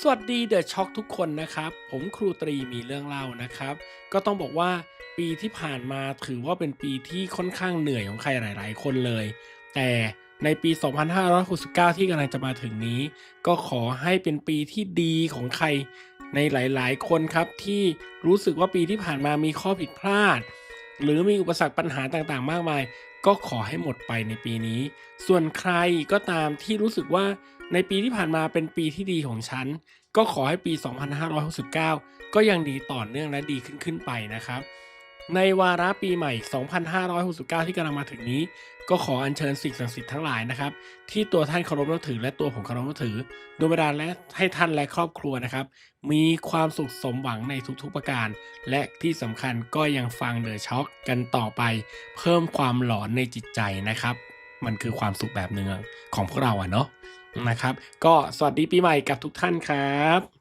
สวัสดีเดอะช็อคทุกคนนะครับ ผมครูตรีมีเรื่องเล่านะครับ ก็ต้องบอกว่าปีที่ผ่านมาถือว่าเป็นปีที่ค่อนข้างเหนื่อยของใครหลาย ๆ คนเลย แต่ในปี 2569 ที่กำลังจะมาถึงนี้ ก็ขอให้เป็นปีที่ดีของใครในหลาย ๆ คนครับที่รู้สึกว่าปีที่ผ่านมามีข้อผิดพลาด หรือมีอุปสรรคปัญหาต่างๆ มากมาย ก็ขอให้หมดไปในปีนี้ ส่วนใครก็ตามที่รู้สึกว่าในปีที่ผ่านมาเป็นปีที่ดีของฉัน ก็ขอให้ปี 2569 ก็ยังดีต่อเนื่องและดีขึ้นขึ้นไปนะครับ ในวาระปีใหม่ 2569 ที่กำลังมาถึงนี้ ก็ขออัญเชิญสิ่งศักดิ์สิทธิ์ทั้งหลายนะครับ ที่ตัวท่านเคารพนับถือ และตัวผมเคารพนับถือดวงวิญญาและให้ท่านและครอบครัวนะครับ มีความสุขสมหวังในทุกๆประการ และที่สำคัญก็ยังฟังเดอะช็อคกันต่อไป เพิ่มความหลอนในจิตใจนะครับ มันคือความสุขแบบหนึ่งของพวกเราอะเนาะนะครับ ก็สวัสดีปีใหม่กับทุกท่านครับ